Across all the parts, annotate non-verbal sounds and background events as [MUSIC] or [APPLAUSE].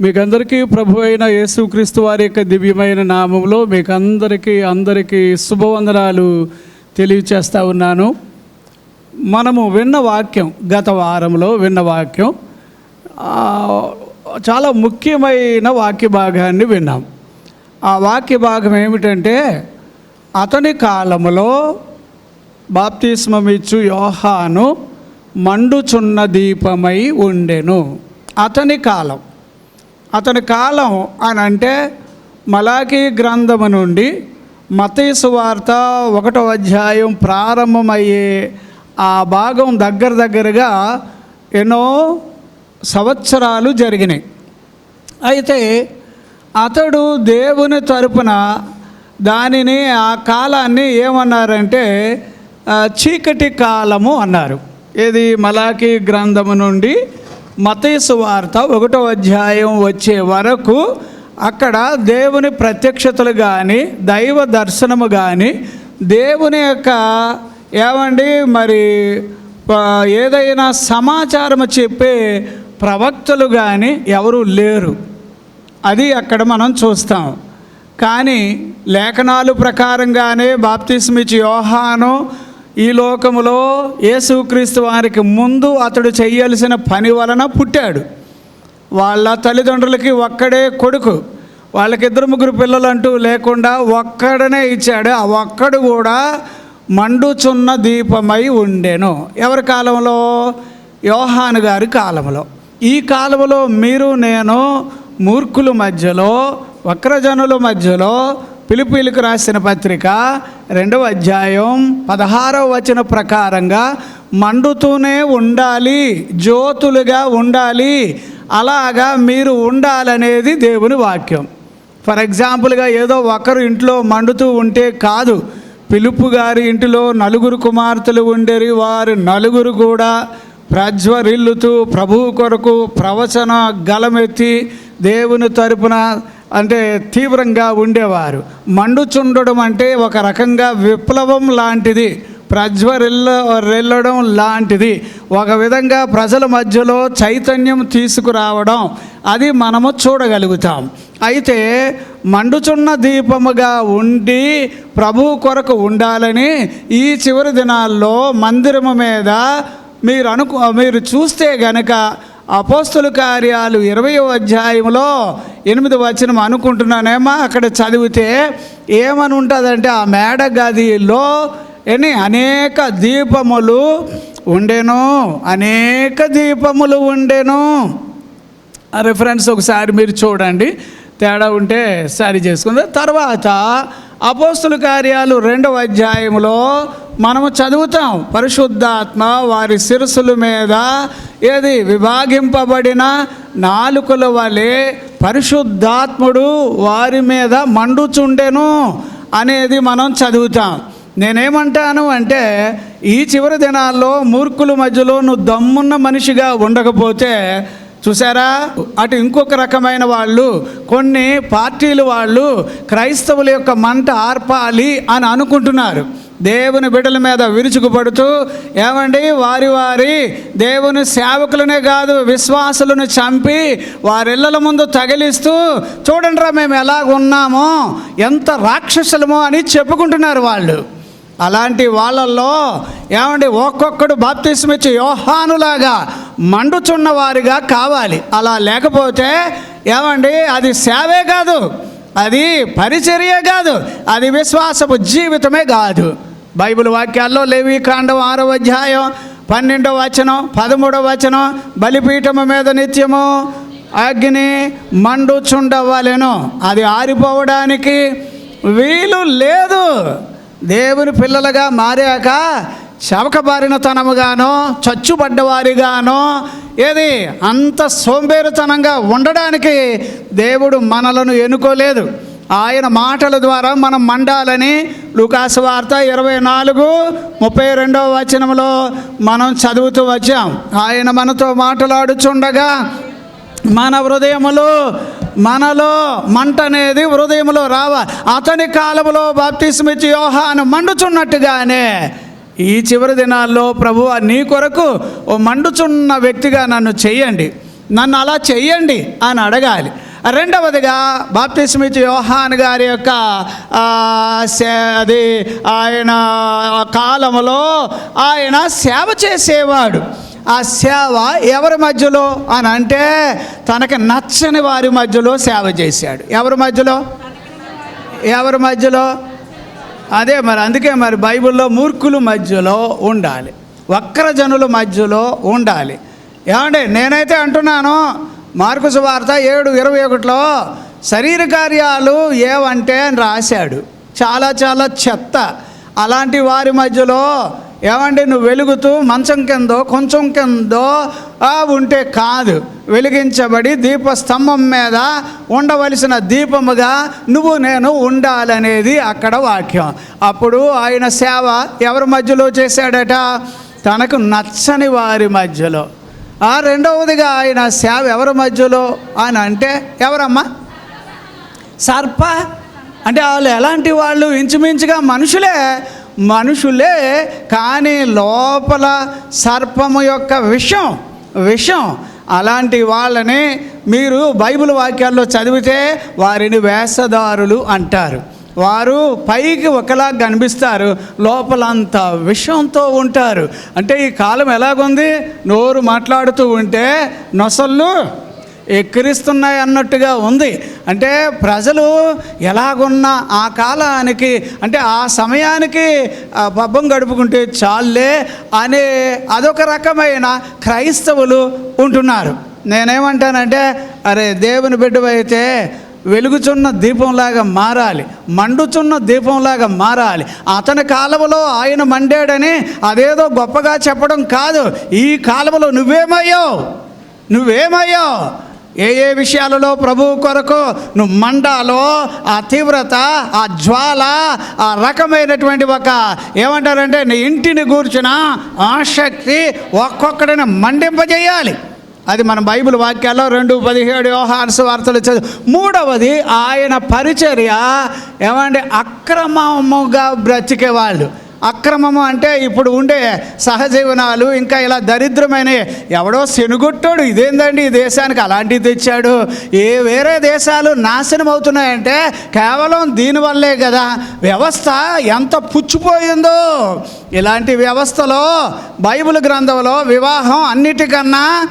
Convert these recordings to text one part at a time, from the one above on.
మీకందరికీ ప్రభు అయిన యేసుక్రీస్తు వారి యొక్క దివ్యమైన నామంలో మీకందరికీ అందరికీ శుభవందనాలు తెలియచేస్తా ఉన్నాను. మనము విన్న వాక్యం గత వారంలో విన్న వాక్యం చాలా ముఖ్యమైన వాక్య భాగాన్ని విన్నాం. ఆ వాక్య భాగం ఏమిటంటే అతని కాలంలో బాప్తిస్మమిచ్చు యోహాను మండుచున్న దీపమై ఉండెను. అతని కాలం. అతని కాలం అని అంటే మలాఖీ గ్రంథము నుండి మతీసు వార్త ఒకటో అధ్యాయం ప్రారంభమయ్యే ఆ భాగం దగ్గర దగ్గరగా ఎన్నో సంవత్సరాలు జరిగినాయి. అయితే అతడు దేవుని తరపున దానిని ఆ కాలాన్ని ఏమన్నారంటే చీకటి కాలము అన్నారు. ఇది మలాఖీ గ్రంథము నుండి మతేసు వార్త ఒకటో అధ్యాయం వచ్చే వరకు అక్కడ దేవుని ప్రత్యక్షతలు కానీ దైవ దర్శనము కానీ దేవుని యొక్క ఏమండి మరి ఏదైనా సమాచారం చెప్పే ప్రవక్తలు కానీ ఎవరు లేరు. అది అక్కడ మనం చూస్తాం. కానీ లేఖనాలు ప్రకారంగానే బాప్తిస్మిచ్ యోహాను ఈ లోకములో యేసుక్రీస్తు వారికి ముందు అతడు చేయాల్సిన పని వలన పుట్టాడు. వాళ్ళ తల్లిదండ్రులకి ఒక్కడే కొడుకు వాళ్ళకి ఇద్దరు ముగ్గురు పిల్లలు అంటూ లేకుండా ఒక్కడనే ఇచ్చాడు. ఆ ఒక్కడు కూడా మండుచున్న దీపమై ఉండెను. ఎవరి కాలంలో? యోహాను గారి కాలంలో. ఈ కాలంలో మీరు నేను మూర్ఖుల మధ్యలో వక్రజనుల మధ్యలో పిలుపులకు రాసిన పత్రిక రెండవ అధ్యాయం పదహారవ వచన ప్రకారంగా మండుతూనే ఉండాలి జ్యోతులుగా ఉండాలి అలాగా మీరు ఉండాలనేది దేవుని వాక్యం. ఫర్ ఎగ్జాంపుల్గా ఏదో ఒకరు ఇంట్లో మండుతూ ఉంటే కాదు పిలుపు గారి ఇంటిలో నలుగురు కుమార్తెలు ఉండేరి వారు నలుగురు కూడా ప్రజ్వరిల్లుతూ ప్రభువు కొరకు ప్రవచన గలమెత్తి దేవుని తరపున అంటే తీవ్రంగా ఉండేవారు. మండుచుండడం అంటే ఒక రకంగా విప్లవం లాంటిది ప్రజ్వరిల్ల రెల్లడం లాంటిది. ఒక విధంగా ప్రజల మధ్యలో చైతన్యం తీసుకురావడం అది మనము చూడగలుగుతాం. అయితే మండుచున్న దీపముగా ఉండి ప్రభు కొరకు ఉండాలని ఈ చివరి దినాల్లో మందిరము మీద మీరు అనుకు మీరు చూస్తే గనక అపోస్తుల కార్యాలు ఇరవయో అధ్యాయంలో ఎనిమిది వచనం అనుకుంటున్నానేమో? అక్కడ చదివితే ఏమని ఉంటుందంటే ఆ మేడ గదిలో ఎన్ని? అనేక దీపములు ఉండెను. అనేక దీపములు ఉండెను. ఆ రిఫరెన్స్ ఒకసారి మీరు చూడండి. తేడా ఉంటే సరి చేసుకుందాం. తర్వాత అపోస్తుల కార్యాలు రెండవ అధ్యాయంలో మనము చదువుతాం. పరిశుద్ధాత్మ వారి శిరసుల మీద ఏది విభాగింపబడిన నాలుకల వలె పరిశుద్ధాత్ముడు వారి మీద మండుచుండెను అనేది మనం చదువుతాం. నేనేమంటాను అంటే ఈ చివరి దినాల్లో మూర్ఖుల మధ్యలో నువ్వు దమ్మున్న మనిషిగా ఉండకపోతే చూసారా అటు ఇంకొక రకమైన వాళ్ళు కొన్ని పార్టీలు వాళ్ళు క్రైస్తవుల యొక్క మంట ఆర్పాలి అని అనుకుంటున్నారు. దేవుని బిడ్డల మీద విరుచుకుపడుతూ ఏమండి? వారి వారి దేవుని సేవకులనే కాదు విశ్వాసులను చంపి వారిళ్ళల ముందు తగిలిస్తూ చూడండిరా మేము ఎలాగ ఉన్నామో ఎంత రాక్షసులమో అని చెప్పుకుంటున్నారు వాళ్ళు. అలాంటి వాళ్ళల్లో ఏమండి ఒక్కొక్కడు బాప్తిస్మిచ్చి యోహానులాగా మండుచున్న వారిగా కావాలి. అలా లేకపోతే ఏమండి అది సేవే కాదు. అది పరిచర్య కాదు. అది విశ్వాసపు జీవితమే కాదు. బైబిల్ వాక్యాల్లో లేవి కాండం ఆరో అధ్యాయం పన్నెండవ వచనం పదమూడవ వచనం బలిపీఠము మీద నిత్యము అగ్ని మండుచుండవలెను. అది ఆరిపోవడానికి వీలు లేదు. దేవుని పిల్లలుగా మారాక చవకబారిన తనముగానో చచ్చుబడ్డవారిగానో ఏది అంత సోంబేరుతనంగా ఉండడానికి దేవుడు మనలను ఎన్నుకోలేదు. ఆయన మాటల ద్వారా మనం మండాలని లుకాసు వార్త ఇరవై నాలుగు ముప్పై రెండవ వచనంలో మనం చదువుతూ వచ్చాం. ఆయన మనతో మాట్లాడుచుండగా మన హృదయములు మనలో మంట అనేది హృదయములో రావ అతని కాలంలో బాప్తిస్మిచ్చి యోహాను మండుచున్నట్టుగానే ఈ చివరి దినాల్లో ప్రభు నీ కొరకు ఓ మండుచున్న వ్యక్తిగా నన్ను చెయ్యండి నన్ను అలా చెయ్యండి అని అడగాలి. రెండవదిగా బాప్తిస్మిత్ యోహాన్ గారి యొక్క సే- అది ఆయన కాలంలో ఆయన సేవ చేసేవాడు. ఆ సేవ ఎవరి మధ్యలో అని అంటే తనకి నచ్చని వారి మధ్యలో సేవ చేశాడు. ఎవరి మధ్యలో? ఎవరి మధ్యలో? అదే మరి అందుకే మరి బైబిల్లో మూర్ఖుల మధ్యలో ఉండాలి. వక్రజనుల మధ్యలో ఉండాలి. ఏమండి నేనైతే అంటున్నాను మార్కు సువార్త ఏడు ఇరవై ఒకటిలో శరీర కార్యాలు ఏవంటే అని రాశాడు. చాలా చాలా చెత్త. అలాంటి వారి మధ్యలో ఏమండి నువ్వు వెలుగుతూ మంచం కిందో కొంచెం కిందో ఉంటే కాదు. వెలిగించబడి దీపస్తంభం మీద ఉండవలసిన దీపముగా నువ్వు నేను ఉండాలనేది అక్కడ వాక్యం. అప్పుడు ఆయన సేవ ఎవరి మధ్యలో చేశాడట? తనకు నచ్చని వారి మధ్యలో. ఆ రెండవదిగా ఆయన సేవ ఎవరి మధ్యలో? అని అంటే ఎవరమ్మా? సర్ప. అంటే వాళ్ళు ఎలాంటి వాళ్ళు? ఇంచుమించుగా మనుషులే. మనుషులే కానీ లోపల సర్పము యొక్క విషం విషం. అలాంటి వాళ్ళని మీరు బైబిల్ వాక్యాల్లో చదివితే వారిని వేషధారులు అంటారు. వారు పైకి ఒకలా కనిపిస్తారు లోపలంతా విషంతో ఉంటారు. అంటే ఈ కాలం ఎలాగుంది? నోరు మాట్లాడుతూ ఉంటే నొసళ్ళు ఎక్కిరిస్తున్నాయి అన్నట్టుగా ఉంది. అంటే ప్రజలు ఎలాగున్న ఆ కాలానికి అంటే ఆ సమయానికి ఆ పబ్బం గడుపుకుంటే చాలే అనే అదొక రకమైన క్రైస్తవులు ఉంటున్నారు. నేనేమంటానంటే అరే దేవుని బిడ్డవైతే వెలుగుచున్న దీపంలాగా మారాలి మండుచున్న దీపంలాగా మారాలి. అతని కాలువలో ఆయన మండాడని అదేదో గొప్పగా చెప్పడం కాదు. ఈ కాలువలో నువ్వేమయ్యావు? నువ్వేమయ్యావు? ఏ ఏ విషయాలలో ప్రభువు కొరకు? నువ్వు మండాలో ఆ తీవ్రత ఆ జ్వాల ఆ రకమైనటువంటి ఒక ఏమంటారంటే నీ ఇంటిని కూర్చున్న ఆసక్తి ఒక్కొక్కడిని మండింపజేయాలి. అది మన బైబిల్ వాక్యాల్లో రెండు పదిహేడు యోహాన్స్ వార్తలు చదువు. మూడవది ఆయన పరిచర్య ఏమంటే అక్రమముగా బ్రతికేవాళ్ళు. అక్రమము అంటే ఇప్పుడు ఉండే సహజీవనాలు ఇంకా ఇలా దరిద్రమైన ఎవడో శనుగొట్టాడు. ఇదేందండి ఈ దేశానికి అలాంటివి తెచ్చాడు. ఏ వేరే దేశాలు నాశనం అవుతున్నాయంటే కేవలం దీనివల్లే కదా. వ్యవస్థ ఎంత పుచ్చిపోయిందో. ఇలాంటి వ్యవస్థలో బైబిల్ గ్రంథంలో వివాహం అన్నిటికన్నా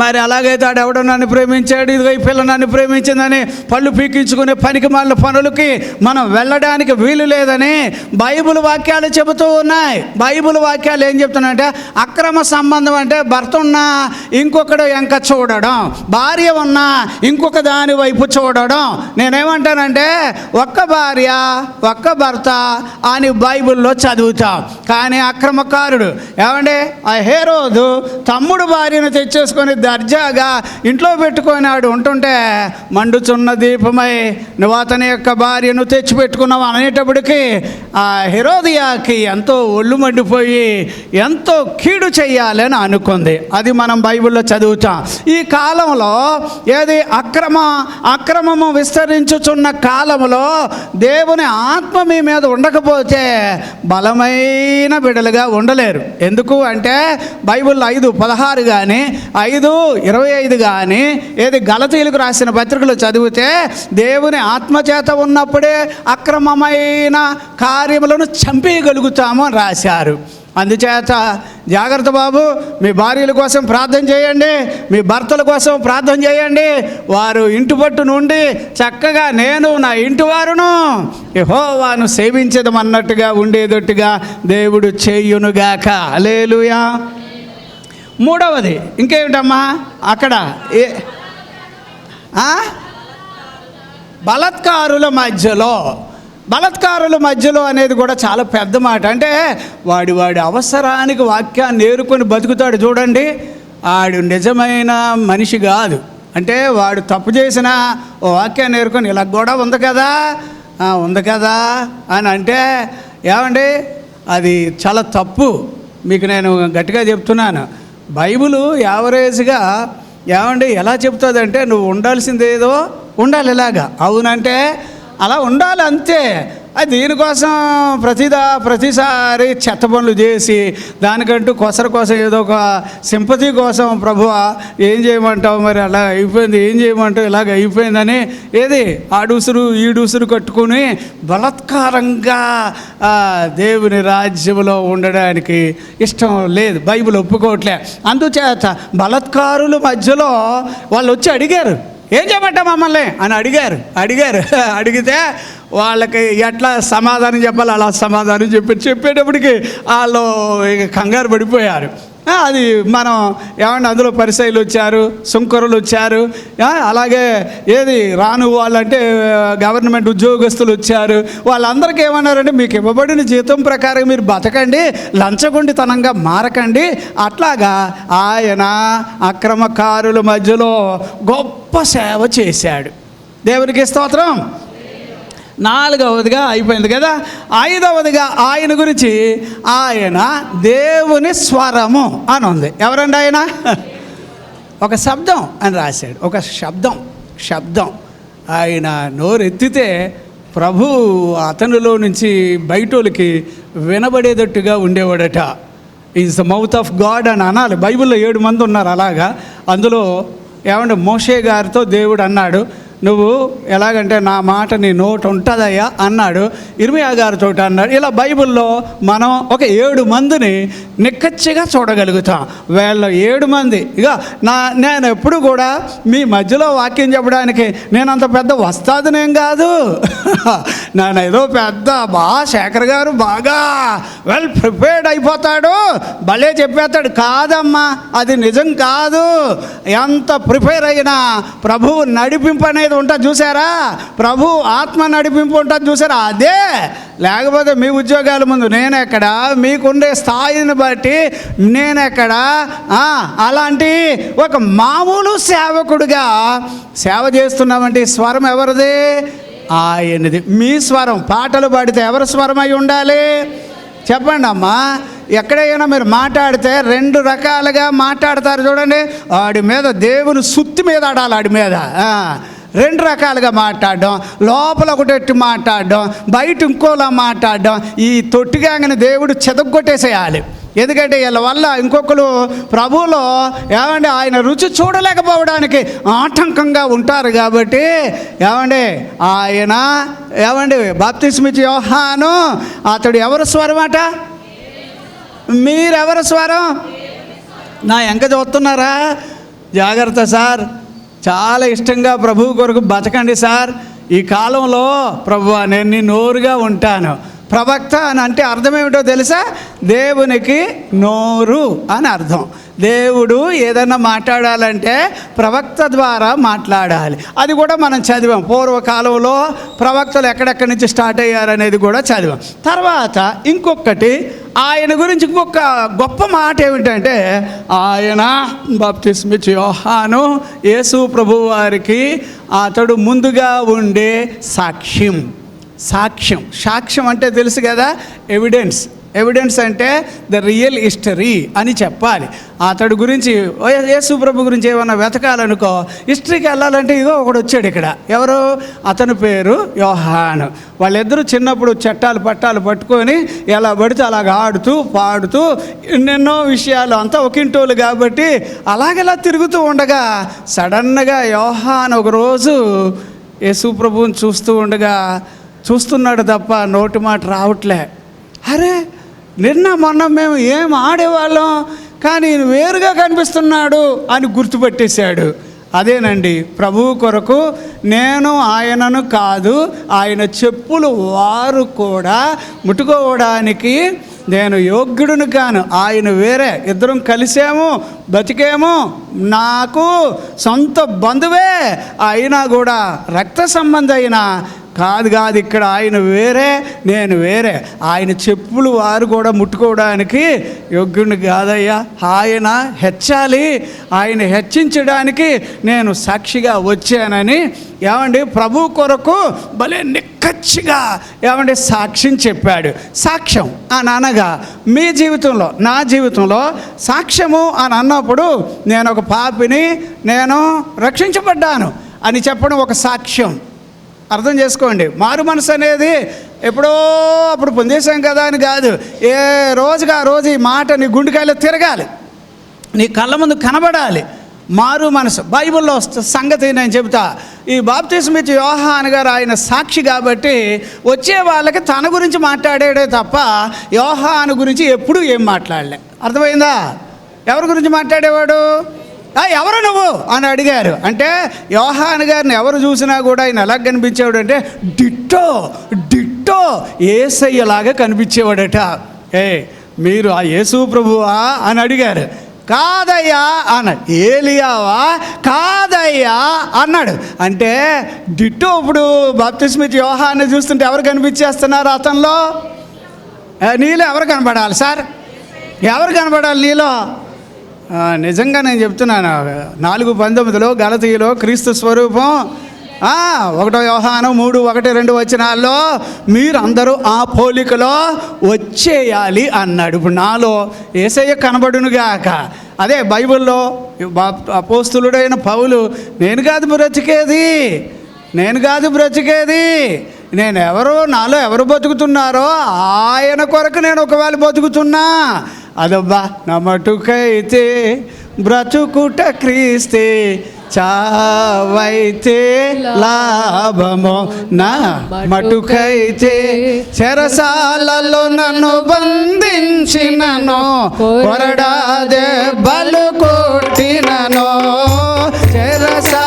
మరి అలాగైతే ఆడు ఎవడో నన్ను ప్రేమించాడు ఇదిగో ఈ పిల్ల నన్ను ప్రేమించిందని పళ్ళు పీకించుకునే పనికి మాలిన పనులకి మనం వెళ్ళడానికి వీలు లేదని బైబిల్ వాక్యాలు చెబుతూ ఉన్నాయి. బైబిల్ వాక్యాలు ఏం చెప్తున్నాయంటే అక్రమ సంబంధం అంటే భర్త ఉన్నా ఇంకొకడు వెంక చూడడం భార్య ఉన్నా ఇంకొక దాని వైపు చూడడం. నేనేమంటానంటే ఒక్క భార్య ఒక్క భర్త అని బైబిల్లో చదువుతాం. కానీ అక్రమకారుడు ఏమంటే ఆ హేరోదు తమ్ముడు భార్యను తెచ్చేసుకొని దర్జాగా ఇంట్లో పెట్టుకున్నాడు ఉంటుంటే మండుచున్న దీపమై నువ్వు అతని యొక్క భార్యను తెచ్చిపెట్టుకున్నావు అనేటప్పటికి ఆ హెరోదియాకి ఎంతో ఒళ్ళు మండిపోయి ఎంతో కీడు చెయ్యాలని అనుకుంది. అది మనం బైబిల్లో చదువుతాం. ఈ కాలంలో ఏది అక్రమ అక్రమము విస్తరించుచున్న కాలంలో దేవుని ఆత్మ మీ మీద ఉండకపోతే బలమైన బిడలుగా ఉండలేరు. ఎందుకు అంటే బైబిల్ ఐదు పదహారు కానీ ఐదు ఇరవై ఐదు కానీ ఏది గలతీలకు రాసిన పత్రికలు చదివితే దేవుని ఆత్మచేత ఉన్నప్పుడే అక్రమమైన కార్యములను చంపేయగలుగుతాము అని రాశారు. అందుచేత జాగ్రత్త బాబు మీ భార్యల కోసం ప్రార్థన చేయండి మీ భర్తల కోసం ప్రార్థన చేయండి. వారు ఇంటి పట్టు నుండి చక్కగా నేను నా ఇంటి వారును యెహోవాను సేవించదమన్నట్టుగా ఉండేటట్టుగా దేవుడు చేయునుగాక. అలేలుయా మూడవది ఇంకేమిటమ్మా? అక్కడ ఏ బలత్కారుల మధ్యలో బలత్కారుల మధ్యలో అనేది కూడా చాలా పెద్ద మాట. అంటే వాడి వాడి అవసరానికి వాక్యాన్ని నేర్కొని బతుకుతాడు చూడండి. ఆడు నిజమైన మనిషి కాదు. అంటే వాడు తప్పు చేసిన ఓ వాక్యాన్ని నేర్కొని ఇలా కూడా ఉంది కదా ఉంది కదా అని అంటే ఏమండి? అది చాలా తప్పు. మీకు నేను గట్టిగా చెప్తున్నాను. బైబిలు యావరేజ్గా ఏమండి ఎలా చెప్తుందంటే నువ్వు ఉండాల్సిందేదో ఉండాలి ఇలాగా. అవునంటే అలా ఉండాలి అంతే దీనికోసం ప్రతిదా ప్రతిసారి చెత్త పనులు చేసి దానికంటూ కొసర కోసం ఏదో ఒక సింపతి కోసం ప్రభు ఏం చేయమంటావు మరి? అలా అయిపోయింది ఏం చేయమంటావు? ఇలాగ అయిపోయిందని ఏది? ఆడుసురు ఈడుసురు కట్టుకుని బలత్కారంగా దేవుని రాజ్యంలో ఉండడానికి ఇష్టం లేదు. బైబిల్ ఒప్పుకోవట్లే. అందుచేత బలత్కారుల మధ్యలో వాళ్ళు వచ్చి అడిగారు. ఏం చేయమంటావు మమ్మల్ని? అని అడిగారు. అడిగారు. [LAUGHS] అడిగితే వాళ్ళకి ఎట్లా సమాధానం చెప్పాలి అలా సమాధానం చెప్పి చెప్పేటప్పటికి వాళ్ళు ఇక కంగారు పడిపోయారు. అది మనం ఏమన్నా అందులో పరిసైలు వచ్చారు సుంకరులు వచ్చారు అలాగే ఏది రాను వాళ్ళంటే గవర్నమెంట్ ఉద్యోగస్తులు వచ్చారు. వాళ్ళందరికీ ఏమన్నారంటే మీకు ఇవ్వబడిన జీతం ప్రకారం మీరు బతకండి లంచగొండితనంగా మారకండి. అట్లాగా ఆయన అక్రమకారుల మధ్యలో గొప్ప సేవ చేశాడు. దేవునికి స్తోత్రం. నాలుగవదిగా అయిపోయింది కదా. ఐదవదిగా ఆయన గురించి ఆయన దేవుని స్వరము అని ఉంది. ఎవరండి ఆయన? ఒక శబ్దం అని రాశాడు. ఒక శబ్దం శబ్దం. ఆయన నోరెత్తితే ప్రభు అతనిలో నుంచి బయటోళ్ళకి వినబడేటట్టుగా ఉండేవాడట. Is the mouth of God అని అనాలి. బైబిల్లో ఏడు మంది ఉన్నారు అలాగా. అందులో ఏమంటే మోషే గారితో దేవుడు అన్నాడు నువ్వు ఎలాగంటే నా మాట నీ నోట ఉంటుందయ్యా అన్నాడు. ఇర్మియా గారితో అన్నాడు. ఇలా బైబిల్లో మనం ఒక ఏడు మందిని నిక్కచ్చిగా చూడగలుగుతాం. వీళ్ళ ఏడు మంది. ఇక నా నేను ఎప్పుడు కూడా మీ మధ్యలో వాక్యం చెప్పడానికి నేను అంత పెద్ద వస్తాదనేం కాదు. [LAUGHS] నేను ఏదో పెద్ద బా శేఖర్ గారు బాగా వెల్ ప్రిపేర్డ్ అయిపోతాడు. భలే చెప్పేస్తాడు. కాదమ్మా అది నిజం కాదు. ఎంత ప్రిపేర్ అయినా ప్రభువు నడిపింపు అనేది ఉంటుంది చూసారా? ప్రభు ఆత్మ నడిపింపు ఉంటుంది చూసారా? అదే. లేకపోతే మీ ఉద్యోగాల ముందు నేను ఎక్కడ మీకుండే స్థాయిని బట్టి నేనెక్కడ? అలాంటి ఒక మామూలు సేవకుడిగా సేవ చేస్తున్నామంటే స్వరం ఎవరిది? ఆయనది. మీ స్వరం. పాటలు పాడితే ఎవరి స్వరం అయి ఉండాలి? చెప్పండి అమ్మా. ఎక్కడైనా మీరు మాట్లాడితే రెండు రకాలుగా మాట్లాడతారు చూడండి. ఆడి మీద దేవుని సుత్తి మీద ఆడాలి ఆడి మీద. రెండు రకాలుగా మాట్లాడడం లోపల ఒకటి మాట్లాడడం బయట ఇంకోలా మాట్లాడడం ఈ తొట్టిగాంగని దేవుడు చెదగొట్టేసేయాలి ఎందుకంటే వీళ్ళ వల్ల ఇంకొకరు ప్రభువులో ఏమండి ఆయన రుచి చూడలేకపోవడానికి ఆటంకంగా ఉంటారు కాబట్టి ఏమండి ఆయన ఏమండి బాప్తిస్మితి యోహాను అతడు ఎవరు స్వరం అట? మీరెవరు స్వరం? నా ఎంక చూస్తున్నారా? జాగ్రత్త సార్. చాలా ఇష్టంగా ప్రభు కొరకు బతకండి సార్. ఈ కాలంలో ప్రభు నేను నీ నోరుగా ఉంటాను. ప్రవక్త అని అంటే అర్థం ఏమిటో తెలుసా? దేవునికి నోరు అని అర్థం. దేవుడు ఏదైనా మాట్లాడాలంటే ప్రవక్త ద్వారా మాట్లాడాలి. అది కూడా మనం చదివాం. పూర్వకాలంలో ప్రవక్తలు ఎక్కడెక్కడి నుంచి స్టార్ట్ అయ్యారనేది కూడా చదివాం. తర్వాత ఇంకొకటి ఆయన గురించి ఇంకొక గొప్ప మాట ఏమిటంటే ఆయన బాప్తిస్మిచ్ యోహాను యేసు ప్రభు వారికి అతడు ముందుగా ఉండే సాక్ష్యం. సాక్ష్యం. సాక్ష్యం అంటే తెలుసు కదా ఎవిడెన్స్ ఎవిడెన్స్ అంటే ద రియల్ హిస్టరీ అని చెప్పాలి. అతడు గురించి ఓ యేసు ప్రభు గురించి ఏమన్నా వెతకాలనుకో హిస్టరీకి వెళ్ళాలంటే ఇదో ఒకడు వచ్చాడు ఇక్కడ. ఎవరు? అతని పేరు యోహాను. వాళ్ళిద్దరూ చిన్నప్పుడు చట్టాలు పట్టాలు పట్టుకొని ఎలా పడితే అలాగ ఆడుతూ పాడుతూ ఎన్నెన్నో విషయాలు అంతా ఒకింటోళ్ళు కాబట్టి అలాగెలా తిరుగుతూ ఉండగా సడన్గా యోహాన్ ఒకరోజు యేసు ప్రభువుని చూస్తూ ఉండగా చూస్తున్నాడు తప్ప నోటి మాట రావట్లే. అరే నిన్న మొన్న మేము ఏం ఆడేవాళ్ళం కానీ వేరుగా కనిపిస్తున్నాడు అని గుర్తుపెట్టేశాడు. అదేనండి ప్రభువు కొరకు నేను ఆయనను కాదు ఆయన చెప్పులు వారు కూడా ముట్టుకోవడానికి నేను యోగ్యుడును కాను. ఆయన వేరే ఇద్దరం కలిసాము బతికేమో నాకు సొంత బంధువే అయినా కూడా రక్త సంబంధ అయినా కాదు కాదు ఇక్కడ ఆయన వేరే నేను వేరే. ఆయన చెప్పులు వారు కూడా ముట్టుకోవడానికి యోగ్యుని కాదయ్యా. ఆయన హెచ్చాలి. ఆయన హెచ్చించడానికి నేను సాక్షిగా వచ్చానని. ఏమండి? ప్రభు కొరకు భలే నిక్కచ్చిగా ఏమండి? సాక్ష్యం చెప్పాడు. సాక్ష్యం అని అనగా మీ జీవితంలో నా జీవితంలో సాక్ష్యము అని అన్నప్పుడు నేను ఒక పాపిని నేను రక్షించబడ్డాను అని చెప్పడం ఒక సాక్ష్యం. అర్థం చేసుకోండి. మారు మనసు అనేది ఎప్పుడో అప్పుడు పొందేశాం కదా అని కాదు. ఏ రోజుగా ఆ రోజు ఈ మాట నీ గుండెకాయలో తిరగాలి. నీ కళ్ళ ముందు కనబడాలి. మారు మనసు. బైబిల్లో వస్త- సంగతి నేను చెబుతా. ఈ బాప్తిసం ఇచ్చి యోహాన్ గారు ఆయన సాక్షి కాబట్టి వచ్చే వాళ్ళకి తన గురించి మాట్లాడాడే తప్ప యోహాను గురించి ఎప్పుడూ ఏం మాట్లాడలే. అర్థమైందా? ఎవరి గురించి మాట్లాడేవాడు? ఎవరు నువ్వు? అని అడిగారు. అంటే యోహాన్ గారిని ఎవరు చూసినా కూడా ఆయన ఎలా కనిపించేవాడు అంటే డిట్టో డిట్టో ఏసయ్యలాగా కనిపించేవాడట. ఏ మీరు ఆ యేసు ప్రభువా? అని అడిగారు. కాదయ్యా అన్నాడు ఏలియావా? కాదయ్యా అన్నాడు. అంటే డిట్టో ఇప్పుడు బాప్తిస్మిత్ యోహాన్ని చూస్తుంటే ఎవరు కనిపించేస్తున్నారు అతనిలో? నీలో ఎవరు కనపడాలి సార్? ఎవరు కనపడాలి నీలో? నిజంగా నేను చెప్తున్నాను. నాలుగు పంతొమ్మిదిలో గలతీలో క్రీస్తు స్వరూపం. ఒకటో వ్యవహారం మూడు ఒకటి రెండు వచనాల్లో మీరందరూ ఆ పోలికలో వచ్చేయాలి అన్నాడు. ఇప్పుడు నాలో ఏసయ్య కనబడునుగాక. అదే బైబిల్లో అపోస్తులుడైన పౌలు నేను కాదు బ్రతికేది. నేను కాదు బ్రతికేది. నేను ఎవరో నాలో ఎవరు బతుకుతున్నారో ఆయన కొరకు నేను ఒకవేళ బతుకుతున్నా. అదబ్బా నా మటుకైతే బ్రతుకుట క్రీస్తే చావైతే లాభము నా మటుకైతే చెరసాలలో నన్ను బంధించినను కొరడాదే దెబ్బలు కొట్టినను చెరసా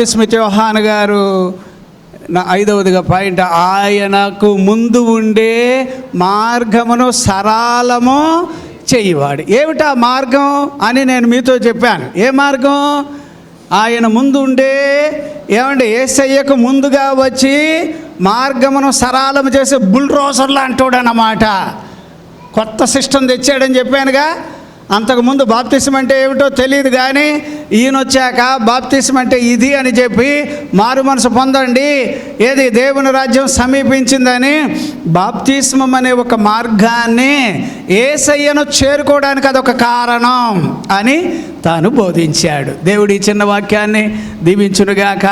బాప్తిస్మిత్ యోహాన్ గారు నా ఐదవదిగా పాయింట్ ఆయనకు ముందు ఉండే మార్గమును సరాలము చేయవాడు. ఏమిటా మార్గం అని నేను మీతో చెప్పాను. ఏ మార్గం? ఆయన ముందు ఉండే ఏమంటే ఏసయ్యకు ముందుగా వచ్చి మార్గమును సరాలం చేసే బుల్రోజర్లు అంటాడన్నమాట. కొత్త సిస్టమ్ తెచ్చాడని చెప్పానుగా. అంతకుముందు బాప్తిసం అంటే ఏమిటో తెలియదు కానీ ఈయన వచ్చాక బాప్తిసం అంటే ఇది అని చెప్పి మారు మనసు పొందండి. ఏది? దేవుని రాజ్యం సమీపించిందని బాప్తిస్మం అనే ఒక మార్గాన్ని ఏసయ్యను చేరుకోవడానికి అదొక కారణం అని తాను బోధించాడు. దేవుడి చిన్న వాక్యాన్ని దీవించునుగాక.